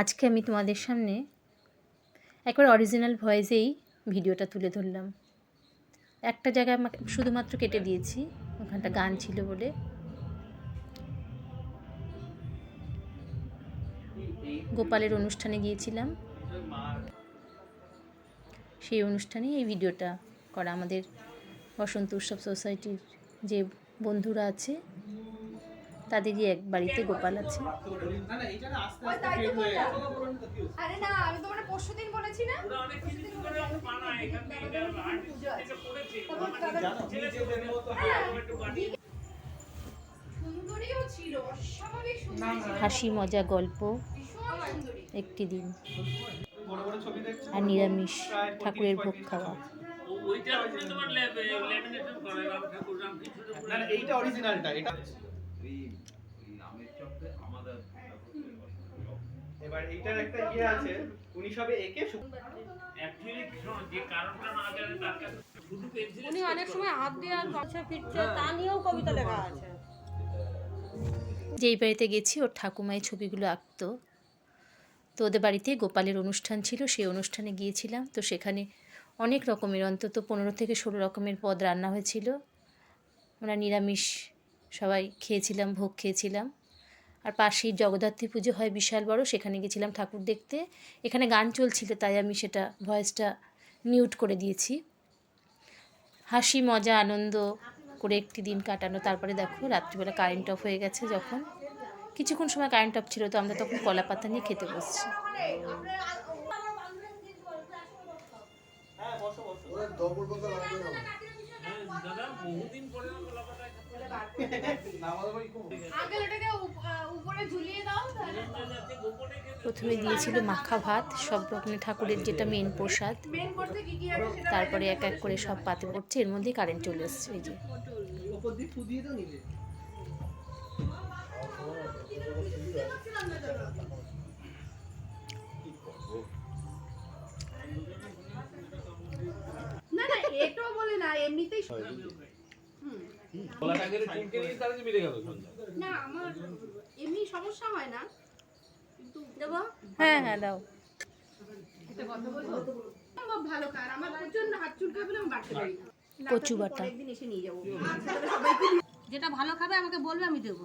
আজকে আমি তোমাদের সামনে একবার অরিজিনাল ভয়েসেই ভিডিওটা তুলে ধরলাম। একটা জায়গায় আমাকে শুধুমাত্র কেটে দিয়েছি, ওখানটা গান ছিল বলে। গোপালের অনুষ্ঠানে গিয়েছিলাম। সেই অনুষ্ঠানেই এই ভিডিওটা করা আমাদের বসন্ত উৎসব সোসাইটির যে বন্ধুরা আছে তাদেরই এক বাড়িতে গোপাল আছে। হাসি মজা গল্প একটি দিন। আর নিরামিষ ঠাকুরের ভোগ খাওয়া। ওইটার উপরে তোমার ল্যামিনেশন করা ঠাকুর রাম কৃষ্ণ না না এইটা অরিজিনালটা এটা এবার এইটার একটা ইয়ে আছে উনি সবে একে যে কারণটা না জানে তার কাছে শুধু পেন্সিল উনি অনেক সময় হাত দিয়ে আর পাশে ফিরছে তা নিয়েও কবিতা লেখা আছে। যেই বাড়িতে গেছি ওর ঠাকুমাই ছবিগুলো আঁকতো। তো ওদের বাড়িতে গোপালের অনুষ্ঠান ছিল সেই অনুষ্ঠানে গিয়েছিলাম। তো সেখানে অনেক রকমের অন্তত পনেরো থেকে ষোলো রকমের পদ রান্না হয়েছিল। আমরা নিরামিষ সবাই খেয়েছিলাম ভোগ খেয়েছিলাম। আর পাশেই জগদ্ধাত্রী পুজো হয় বিশাল বড় সেখানে গেছিলাম ঠাকুর দেখতে। এখানে গান চলছিল তাই আমি সেটা ভয়েসটা মিউট করে দিয়েছি। হাসি মজা আনন্দ করে একটি দিন কাটানো। তারপরে দেখো রাত্রিবেলা কারেন্ট অফ হয়ে গেছে যখন। কিছুক্ষণ সময় কারেন্ট অফ ছিল তো আমরা তখন কলা পাতা নিয়ে খেতে বসছি। হ্যাঁ বসো বসো। দাদা বহুদিন পরে প্রথমে দিয়েছিল মাখা ভাত সব রকমের ঠাকুরের যেটা মেন প্রসাদ। করতে কি কি আছে সেটা তারপরে এক এক করে সব পাতে পড়ছে এর মধ্যেই কারেন্ট চলে এসছে এই যে। না না এটাও বলে না এমনিতেই না আমার এমনি সমস্যা হয় না কিন্তু দেবো? হ্যাঁ হ্যাঁ দাও। একটা কথা বলব? ভালো কার? আমার প্রচণ্ড হাত চুলকায় বলে আমি বাড়তে পারি না। কচু বাটা। একদিন এসে নিয়ে যাব। যেটা ভালো খাবে আমাকে বলবে আমি দেবো।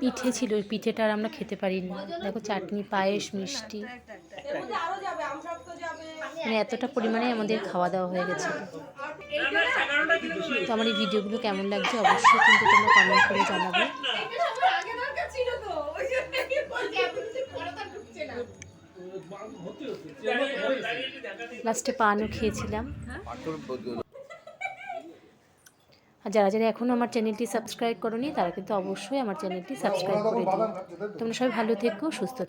পিঠে ছিল পিঠেটা আর আমরা খেতে পারিনি। দেখো, চাটনি, পায়েস, মিষ্টি। মানে এতটা পরিমাণে আমাদের খাওয়া দাওয়া হয়ে এগারোটা তো আমার এই ভিডিওগুলো কেমন লাগছে অবশ্যই কিন্তু তোমরা কমেন্ট করে জানাবে এটা আমার আগে দরকার ছিল তো ওই জন্যই বলছি এত কিছু পরে তো আর ঢুকছে না দাঁড়িয়ে দাঁড়িয়ে দেখা দিই লাস্টে পানও খেয়েছিলাম। আর যারা যারা এখনও আমার চ্যানেলটি সাবস্ক্রাইব করনি, তারা কিন্তু অবশ্যই আমার চ্যানেলটি সাবস্ক্রাইব করে দিন তোমরা সবাই ভালো থেকো, সুস্থ থেকো।